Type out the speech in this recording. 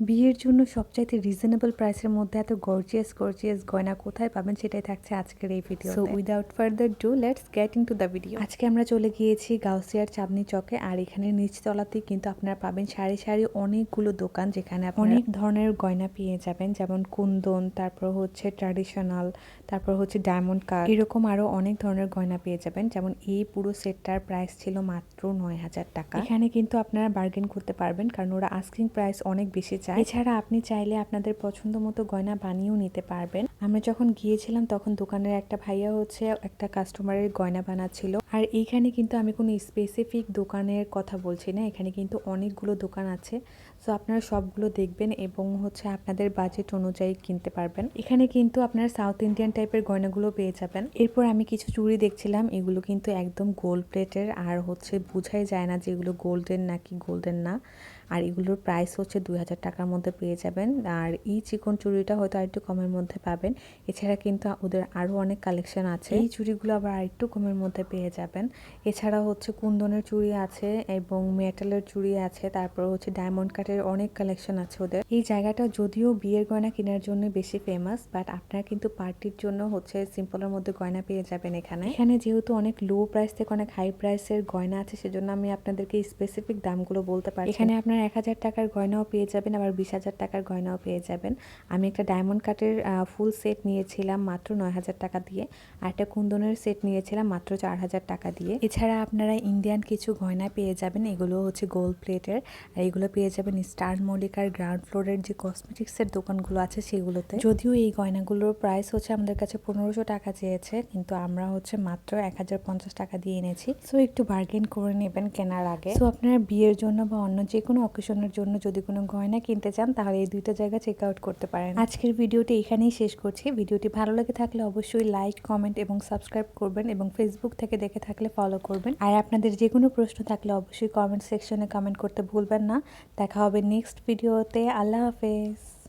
বিয়ের জন্য সবচাইতে রিজনেবল প্রাইসের মধ্যে এত গর্জিয়াস গর্জিয়াস গয়না কোথায় পাবেন সেটাই থাকছে আজকের এই video so without further do let's get in to the video আজকে আমরা চলে গিয়েছি গাউসিয়ার চাঁদনি চকে আর এখানে নিচতলাতেই কিন্তু আপনারা পাবেন সারি সারি অনেকগুলো দোকান যেখানে অনেক ধরনের গয়না পেয়ে যাবেন যেমন কুন্দন তারপর হচ্ছে ট্র্যাডিশনাল তারপর হচ্ছে ডায়মন্ড কাট এরকম আরও অনেক ধরনের গয়না পেয়ে যাবেন যেমন এই পুরো সেটটার প্রাইস ছিল মাত্র নয় হাজার টাকা। এখানে কিন্তু আপনারা বার্গেন করতে পারবেন কারণ ওরা আস্কিং প্রাইস অনেক বেশি চায় এছাড়া আপনি চাইলে আপনাদের পছন্দ মতো গয়না বানিয়েও নিতে পারবেন। আমরা যখন গিয়েছিলাম তখন দোকানের একটা ভাইয়া হচ্ছে একটা কাস্টমারের গয়না বানাচ্ছিল। আর এইখানে কিন্তু আমি কোনো স্পেসিফিক দোকানের কথা বলছি না। এখানে কিন্তু অনেকগুলো দোকান আছে। সো আপনারা সবগুলো দেখবেন এবং হচ্ছে আপনাদের বাজেট অনুযায়ী কিনতে পারবেন। এখানে কিন্তু আপনারা সাউথ ইন্ডিয়ান টাইপের গয়নাগুলো পেয়ে যাবেন। এরপর আমি কিছু চুড়ি দেখছিলাম। এগুলো কিন্তু একদম গোল্ড প্লেটের আর হচ্ছে বোঝাই যায় না যে এগুলো গোল্ডেন নাকি গোল্ডেন না। আর এগুলোর প্রাইস হচ্ছে দুই হাজার টাকার মধ্যে পেয়ে যাবেন। আর এই চিকন চুড়িটা হয়তো আরেকটু কমের মধ্যে পাবেন। এছাড়া কিন্তু ওদের আরও অনেক কালেকশন আছে। এই চুড়িগুলো আবার আরেকটু কমের মধ্যে পেয়ে যাবেন। এছাড়া হচ্ছে কুন্দনের চুড়ি আছে এবং মেটালের চুড়ি আছে। তারপর হচ্ছে ডায়মন্ড কাটের অনেক কালেকশন আছে ওদের। এই জায়গাটা যদিও বিয়ের গয়না কেনার জন্য বেশি ফেমাস বাট আপনারা কিন্তু পার্টির জন্য হচ্ছে সিম্পলের মধ্যে গয়না পেয়ে যাবেন এখানে। এখানে যেহেতু অনেক লো প্রাইস থেকে অনেক হাই প্রাইসের গয়না আছে সেজন্য আমি আপনাদেরকে স্পেসিফিক দামগুলো বলতে পারি এখানে আপনারা এক হাজার টাকার গয়নাও পেয়ে যাবেন, আবার বিশ হাজার টাকার গয়নাও পেয়ে যাবেন। আমি একটা ডায়মন্ড কাটের ফুল সেট নিয়েছিলাম মাত্র নয় হাজার টাকা দিয়ে, আর একটা কুন্দনের সেট নিয়েছিলাম মাত্র চার হাজার টাকা দিয়ে। এছাড়া আপনারা ইন্ডিয়ান কিছু গয়না পেয়ে যাবেন, এগুলো হচ্ছে গোল্ড প্লেটের আর এগুলো পেয়ে যাবেন স্টার মলিকার গ্রাউন্ড ফ্লোরের যে কসমেটিক্সের দোকানগুলো আছে সেগুলোতে। যদিও এই গয়নাগুলোর প্রাইস হচ্ছে আমাদের কাছে পনেরোশো টাকা চেয়েছে, কিন্তু আমরা হচ্ছে মাত্র এক হাজার পঞ্চাশ টাকা দিয়ে এনেছি। সো একটু বার্গেন করে নেবেন কেনার আগে। সো আপনারা বিয়ের জন্য বা অন্য যে কোনো অকেশনের জন্য যদি কোনো গয়না কিনতে চান, তাহলে এই দুইটা জায়গা চেক আউট করতে পারেন। আজকের ভিডিওটি এখানেই শেষ করছি। ভিডিওটি ভালো লেগে থাকলে অবশ্যই লাইক কমেন্ট এবং সাবস্ক্রাইব করবেন এবং ফেসবুক থেকে দেখে থাকলে ফলো করবেন। আর আপনাদের যে কোনো প্রশ্ন থাকলে অবশ্যই কমেন্ট সেকশনে কমেন্ট করতে ভুলবেন না। দেখা হবে নেক্সট ভিডিওতে আল্লাহ হাফেজ।